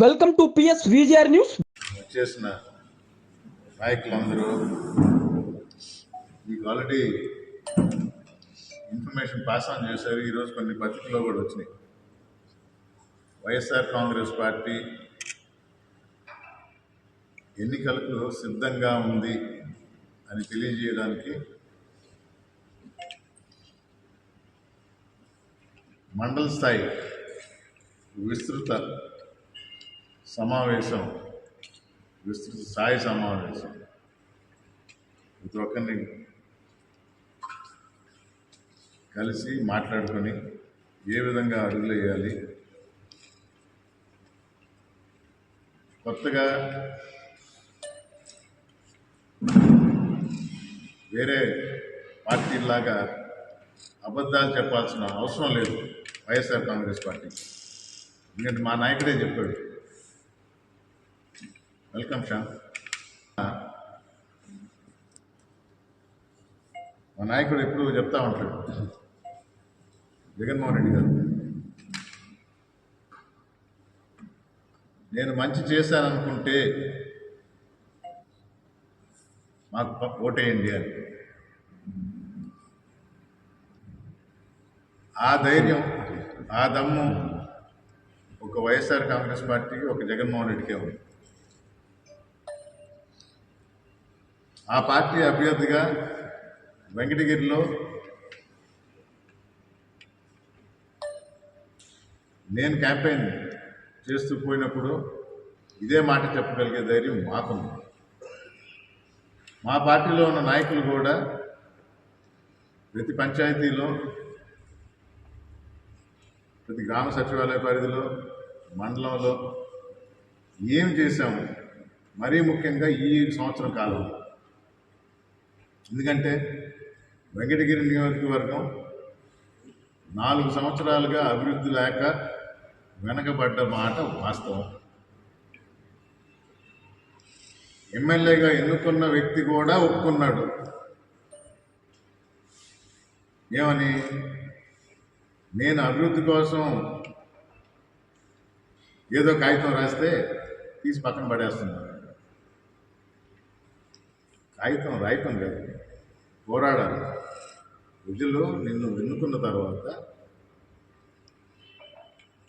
Welcome to PS VGR news. చేసిన నాయకులందరూ మీకు ఆల్రెడీ ఇన్ఫర్మేషన్ పాస్ ఆన్ చేశారు. ఈరోజు కొన్ని పత్రికల్లో కూడా వచ్చినాయి. వైఎస్ఆర్ కాంగ్రెస్ పార్టీ ఎన్నికలకు సిద్ధంగా ఉంది అని తెలియజేయడానికి మండల స్థాయి విస్తృత సమావేశం విస్తృత స్థాయి సమావేశం. ప్రతి ఒక్కరిని కలిసి మాట్లాడుకొని ఏ విధంగా అడుగులు వేయాలి కొత్తగా వేరే పార్టీలాగా అబద్ధాలు చెప్పాల్సిన అవసరం లేదు వైఎస్ఆర్ కాంగ్రెస్ పార్టీ ఎందుకంటే మా నాయకుడే చెప్పాడు వెల్కమ్ శ్యామ్ మా నాయకుడు ఎప్పుడు చెప్తా ఉంటాడు. జగన్మోహన్ రెడ్డి గారు నేను మంచి చేశాననుకుంటే మాకు ఓటేయండి అని. ఆ ధైర్యం ఆ దమ్ము ఒక వైఎస్ఆర్ కాంగ్రెస్ పార్టీకి ఒక జగన్మోహన్ రెడ్డికే ఉంది. ఆ పార్టీ అభ్యర్థిగా వెంకటగిరిలో నేను క్యాంపెయిన్ చేస్తూ పోయినప్పుడు ఇదే మాట చెప్పగలిగే ధైర్యం మాకుంది. మా పార్టీలో ఉన్న నాయకులు కూడా ప్రతి పంచాయతీలో ప్రతి గ్రామ సచివాలయ పరిధిలో మండలంలో ఏం చేశాము? మరీ ముఖ్యంగా ఈ సంవత్సరం కాలంలో ఎందుకంటే వెంకటగిరి నియోజకవర్గం నాలుగు సంవత్సరాలుగా అభివృద్ధి లేక వెనకబడ్డ మాట వాస్తవం. ఎమ్మెల్యేగా ఎన్నుకున్న వ్యక్తి కూడా ఒప్పుకున్నాడు. ఏమని? నేను అభివృద్ధి కోసం ఏదో కాగితం రాస్తే తీసి పక్కన పడేస్తున్నాను. కాగితం రాయటం కాదు పోరాడాలి. ప్రజలు నిన్ను ఎన్నుకున్న తర్వాత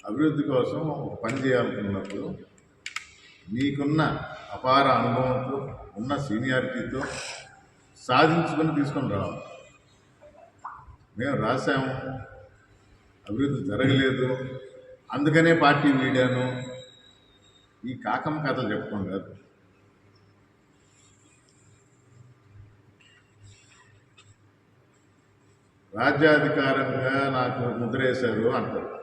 అభివృద్ధి కోసం ఒక పని చేయాలనుకున్నప్పుడు నీకున్న అపార అనుభవంతో ఉన్న సీనియారిటీతో సాధించుకొని తీసుకొని రావాలి. మేము రాసాము అభివృద్ధి జరగలేదు. అందుకనే పార్టీ వీడాను ఈ కాకమ్మ కథలు చెప్పుకోండి కాదు రాజ్యాధికారంగా నాకు ముద్రేశారు అంటారు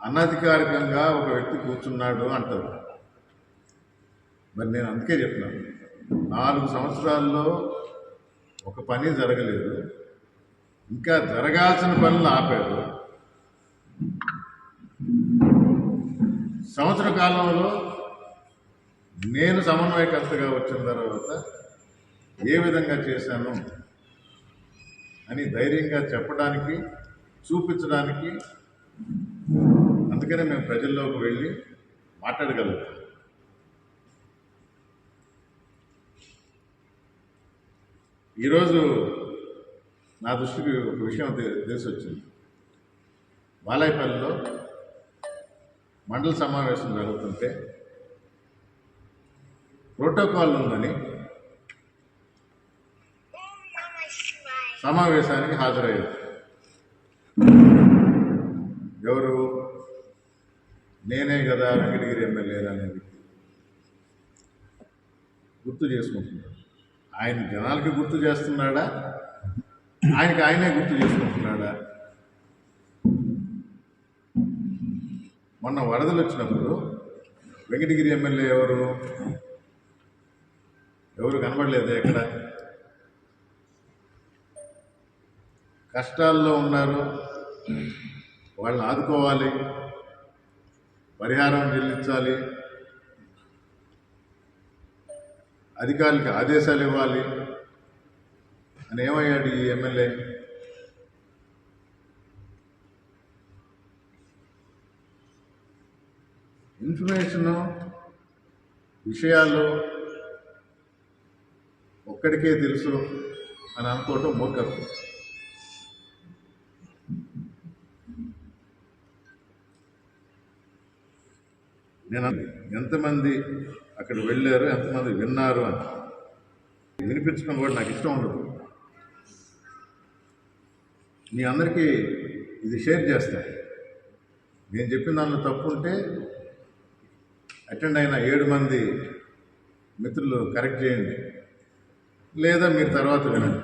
అనధికారికంగా ఒక వ్యక్తి కూర్చున్నాడు అంటారు మరి నేను అందుకే చెప్తున్నాను నాలుగు సంవత్సరాల్లో ఒక పని జరగలేదు. ఇంకా జరగాల్సిన పనులు ఆపాడు. సంవత్సర కాలంలో నేను సమన్వయకర్తగా వచ్చిన తర్వాత ఏ విధంగా చేశాను? అని ధైర్యంగా చెప్పడానికి చూపించడానికి అందుకనే మేము ప్రజల్లోకి వెళ్ళి మాట్లాడగలుగుతాం. ఈరోజు నా దృష్టికి ఒక విషయం తెలిసి వచ్చింది బాలాయపల్లిలో మండల సమావేశం జరుగుతుంటే ప్రోటోకాల్ ఉందని సమావేశానికి హాజరయ్యారు. ఎవరు? నేనే కదా వెంకటగిరి ఎమ్మెల్యే అనే వ్యక్తి గుర్తు చేసుకుంటున్నాడు. ఆయన జనాలకి గుర్తు చేస్తున్నాడా? ఆయనకి ఆయనే గుర్తు చేసుకుంటున్నాడా? మొన్న వరదలు వచ్చినప్పుడు వెంకటగిరి ఎమ్మెల్యే ఎవరు? ఎవరు కనబడలేదు ఎక్కడ? కష్టాల్లో ఉన్నారు. వాళ్ళని ఆదుకోవాలి. పరిహారం చెల్లించాలి. అధికారులకి ఆదేశాలు ఇవ్వాలి. అని ఏమయ్యాడు ఈ ఎమ్మెల్యే? ఇన్ఫర్మేషను విషయాలు ఒక్కడికే తెలుసు అని అనుకోవటం మూర్ఖత్వం. నేను ఎంతమంది అక్కడ వెళ్ళారు ఎంతమంది విన్నారు అని. వినిపించడం కూడా నాకు ఇష్టం ఉండదు. మీ అందరికీ ఇది షేర్ చేస్తాను నేను చెప్పిన దానిలో తప్పు ఉంటే అటెండ్ అయిన ఏడు మంది మిత్రులు కరెక్ట్ చేయండి. లేదా మీరు తర్వాత వినండి.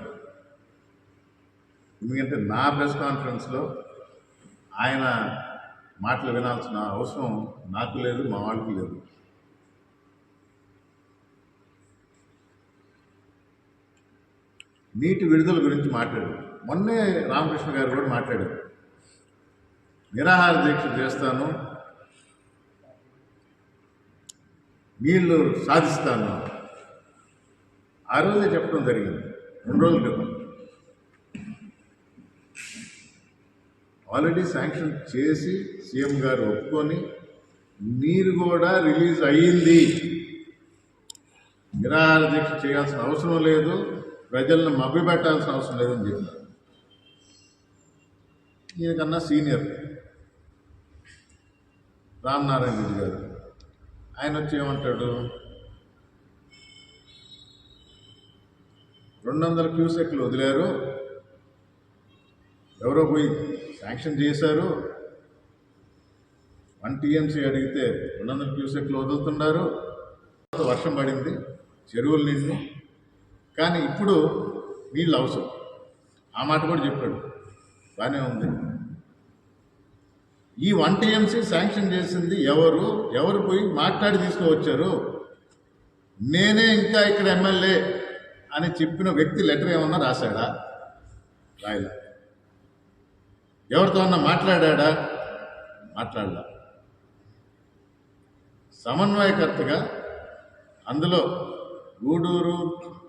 ఎందుకంటే నా ప్రెస్ కాన్ఫరెన్స్లో ఆయన మాటలు వినాల్సిన అవసరం నాకు లేదు మా వాళ్ళకి లేదు. నీటి విడుదల గురించి మాట్లాడారు. మొన్నే రామకృష్ణ గారు కూడా మాట్లాడారు. నిరాహార దీక్ష చేస్తాను నీళ్ళు సాధిస్తాను. ఆ రోజే చెప్పడం జరిగింది. రెండు రోజుల క్రితం. ఆల్రెడీ శాంక్షన్ చేసి సీఎం గారు ఒప్పుకొని నీరు కూడా రిలీజ్ అయ్యింది. నిరాహార దీక్ష చేయాల్సిన అవసరం లేదు. ప్రజలను మభ్యపెట్టాల్సిన అవసరం లేదని చెప్పారు. ఈయనకన్నా సీనియర్ రామనారాయణ రెడ్డి గారు. ఆయన వచ్చి ఏమంటాడు? రెండు వందల క్యూసెక్లు వదిలారు. ఎవరో పోయి శాంక్షన్ చేశారు. వన్ టీఎంసీ అడిగితే రెండు వందల క్యూసెక్లు వదులుతున్నారు. వర్షం పడింది చెరువులు నిండి కానీ ఇప్పుడు నీళ్ళు అవసరం. ఆ మాట కూడా చెప్పాడు. బాగానే ఉంది. ఈ వన్ టీఎంసీ శాంక్షన్ చేసింది ఎవరు? ఎవరు పోయి మాట్లాడి తీసుకువచ్చారు? నేనే ఇంకా ఇక్కడ ఎమ్మెల్యే అని చెప్పిన వ్యక్తి లెటర్ ఏమన్నా రాశాడా? రాయలా ఎవరితో అన్నా మాట్లాడా మాట్లాడలా. సమన్వయకర్తగా అందులో గూడూరు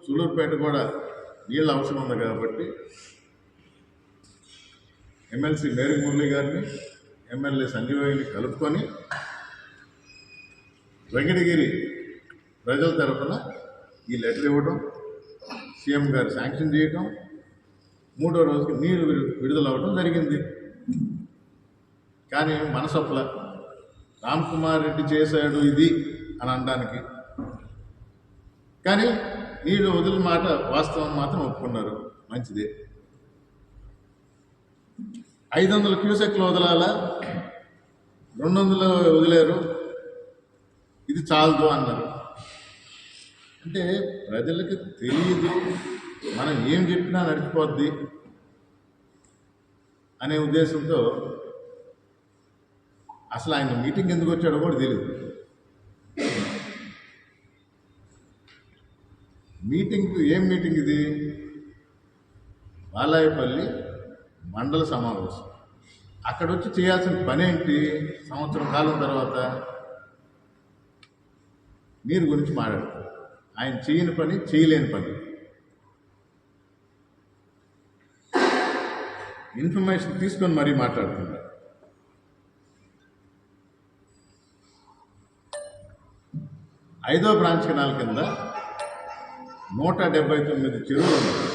సులూరుపేట కూడా నీళ్ళ అవసరం ఉంది కాబట్టి ఎమ్మెల్సీ మేరీ మురళి గారిని ఎమ్మెల్యే సంజీవయ్యని కలుపుకొని వెంకటగిరి ప్రజల తరఫున ఈ లెటర్ ఇవ్వడం సీఎం గారు శాంక్షన్ చేయటం మూడో రోజుకి నీరు విడుదలవ్వడం విడుదల అవ్వడం జరిగింది. కానీ మనసొప్పల రామ్ కుమార్ రెడ్డి చేశాడు ఇది అని అనడానికి. కానీ నీళ్ళు వదిలిన మాట వాస్తవం మాత్రం ఒప్పుకున్నారు. మంచిదే. ఐదు వందల క్యూసెక్లు వదలాలా రెండు వందలు వదిలేరు. ఇది చాలదు అన్నారు. అంటే ప్రజలకు తెలియదు మనం ఏం చెప్పినా నడిచిపోద్ది అనే ఉద్దేశంతో అసలు ఆయన మీటింగ్ ఎందుకు వచ్చాడో కూడా తెలియదు మీటింగ్ ఏం మీటింగ్ ఇది? బాలాయపల్లి మండల సమావేశం. అక్కడ వచ్చి చేయాల్సిన పని ఏంటి సంవత్సరం కాలం తర్వాత మీరు గురించి మాట్లాడుతారు ఆయన చేయని పని చేయలేని పని. ఇన్ఫర్మేషన్ తీసుకొని మరీ మాట్లాడుతున్నారు ఐదో బ్రాంచ్ కెనాల్ కింద నూట డెబ్బై తొమ్మిది చెరువులు ఉన్నాయి.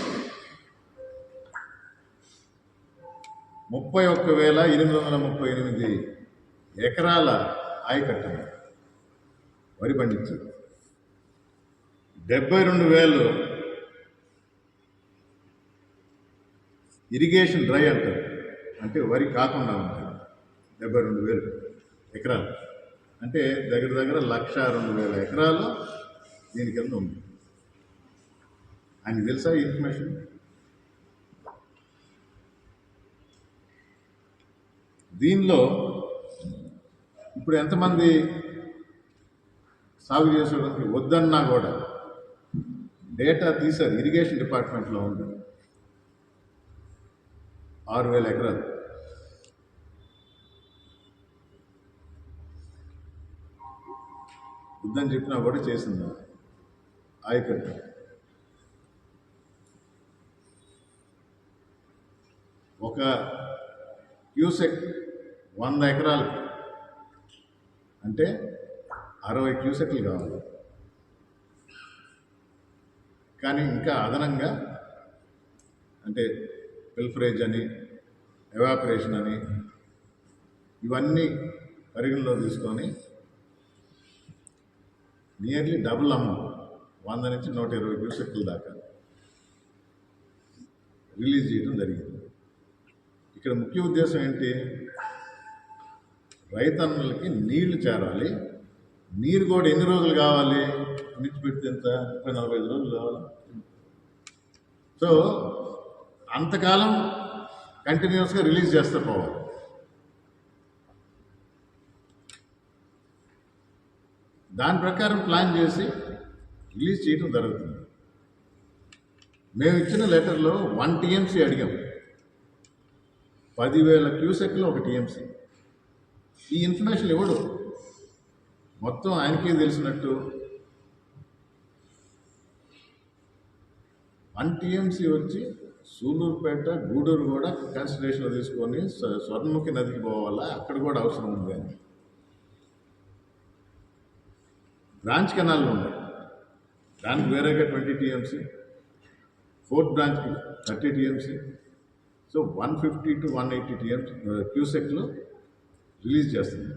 ముప్పై ఒక్క వేల ఎనిమిది వందల ముప్పై ఎనిమిది ఎకరాల ఆయకట్ట వరి పండించారు. డెబ్బై రెండు వేలు ఇరిగేషన్ డ్రై అంటారు. అంటే వరి కాకుండా ఉంటుంది. డెబ్బై రెండు వేలు ఎకరాలు. అంటే దగ్గర దగ్గర లక్ష రెండు వేల ఎకరాలు దీని కింద ఉంది. ఆయన తెలుసా ఇన్ఫర్మేషన్? దీనిలో ఇప్పుడు ఎంతమంది సాగు చేసేవాళ్ళకి వద్దన్నా కూడా డేటా తీశారు ఇరిగేషన్ డిపార్ట్మెంట్లో ఉంది ఆరు వేల ఎకరాలు. వద్దని చెప్పినా కూడా చేసింది. ఆయకట్ట. ఒక క్యూసెక్ వంద ఎకరాలు. అంటే అరవై క్యూసెక్లు కావాలి. కానీ ఇంకా అదనంగా అంటే పిల్ఫరేజ్ అని ఎవాపరేషన్ అని ఇవన్నీ పరిగణలో తీసుకొని నియర్లీ డబుల్ అమౌంట్ వంద నుంచి నూట ఇరవై క్యూసెక్ల దాకా రిలీజ్ చేయడం జరిగింది. ఇక్కడ ముఖ్య ఉద్దేశం ఏంటి? రైతన్నులకి నీళ్ళు చేరాలి. నీరు కూడా ఎన్ని రోజులు కావాలి? విడిచిపెడితే ఎంత? ముప్పై నలభై ఐదు రోజులు కావాలి. సో అంతకాలం కంటిన్యూస్గా రిలీజ్ చేస్తూ పోవాలి. దాని ప్రకారం ప్లాన్ చేసి రిలీజ్ చేయడం జరుగుతుంది. మేము ఇచ్చిన లెటర్లో వన్ టీఎంసీ అడిగాం. పదివేల క్యూసెక్లో ఒక టీఎంసీ. ఈ ఇన్ఫర్మేషన్ ఇవ్వడు మొత్తం ఆయనకే తెలిసినట్టు వన్ టీఎంసీ వచ్చి సూలూరుపేట గూడూరు కూడా కన్సిడరేషన్లో తీసుకొని స్వర్ణముఖి నదికి పోవాలా? అక్కడ కూడా అవసరం ఉంది అని. బ్రాంచ్ కెనాల్ ఉన్నాయి. దానికి వేరేగా ట్వంటీ టీఎంసీ ఫోర్త్ బ్రాంచ్కి thirty TMC. So one fifty to one eighty TMC క్యూసెక్లో release చేస్తుంది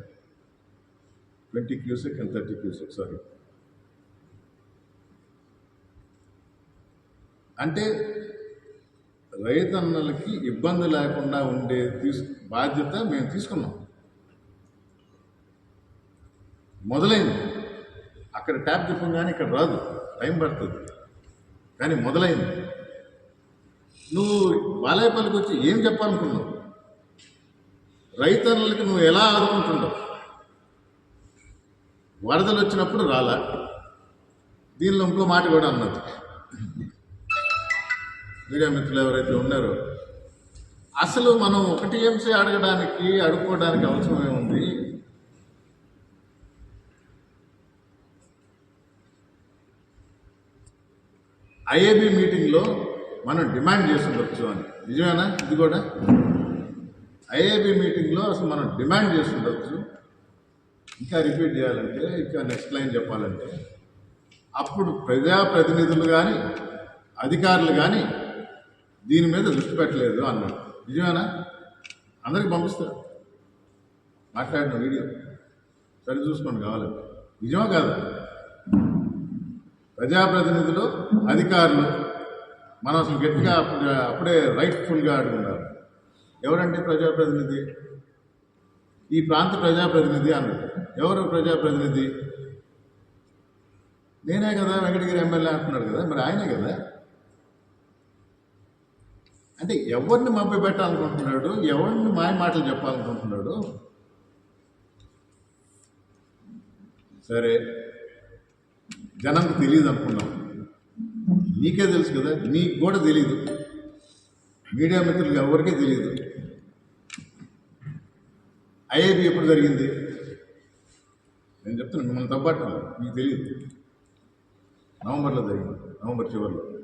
twenty cusec and thirty cusec sorry. అంటే రైతన్నలకి ఇబ్బంది లేకుండా ఉండే తీసు బాధ్యత మేము తీసుకున్నాం. మొదలైంది. అక్కడ ట్యాప్ తిప్పగానే ఇక్కడ రాదు. టైం పడుతుంది. కానీ మొదలైంది. నువ్వు బాలాయపల్లికి వచ్చి ఏం చెప్పాలనుకున్నావు? రైతన్నలకి నువ్వు ఎలా ఆదుకుంటున్నావు వరదలు వచ్చినప్పుడు రాలా? దీనిలో ఇంకో మాట కూడా అన్నది. మీడియా మిత్రులు ఎవరైతే ఉన్నారో అసలు మనం ఒక టీఎంసీ అడగడానికి అడుక్కోవడానికి అవసరమే ఉంది ఐఏబి మీటింగ్లో మనం డిమాండ్ చేసి ఉండొచ్చు అని. నిజమేనా? ఇది కూడా? ఐఏబి మీటింగ్లో అసలు మనం డిమాండ్ చేసి ఉండొచ్చు ఇంకా రిపీట్ చేయాలంటే ఇంకా నెక్స్ట్ లైన్ చెప్పాలంటే అప్పుడు ప్రజాప్రతినిధులు కానీ అధికారులు కానీ దీని మీద దృష్టి పెట్టలేదు అన్నాడు. నిజమేనా? అందరికి పంపిస్తారు మాట్లాడిన వీడియో. సరి చూసుకోండి కావాలంటే నిజమా కాదు? ప్రజాప్రతినిధులు అధికారులు మనం అసలు గట్టిగా అప్పుడే రైట్ఫుల్గా అడుగున్నారు. ఎవరంటే ప్రజాప్రతినిధి? ఈ ప్రాంత ప్రజాప్రతినిధి అన్నాడు ఎవరు ప్రజాప్రతినిధి? నేనే కదా వెంకటగిరి ఎమ్మెల్యే అంటున్నాడు కదా మరి ఆయనే కదా? అంటే ఎవరిని మభ్య పెట్టాలనుకుంటున్నాడు ఎవరిని మాయ మాటలు చెప్పాలనుకుంటున్నాడు? సరే. జనంకు తెలియదు అనుకున్నాం. నీకే తెలుసు కదా? నీకు కూడా తెలియదు మీడియా మిత్రులకు ఎవరికీ తెలియదు ఐఐబి ఎప్పుడు జరిగింది? నేను చెప్తున్నాను మిమ్మల్ని తప్పట్టం మీకు తెలియదు నవంబర్లో జరిగింది. నవంబర్ చివరిలో.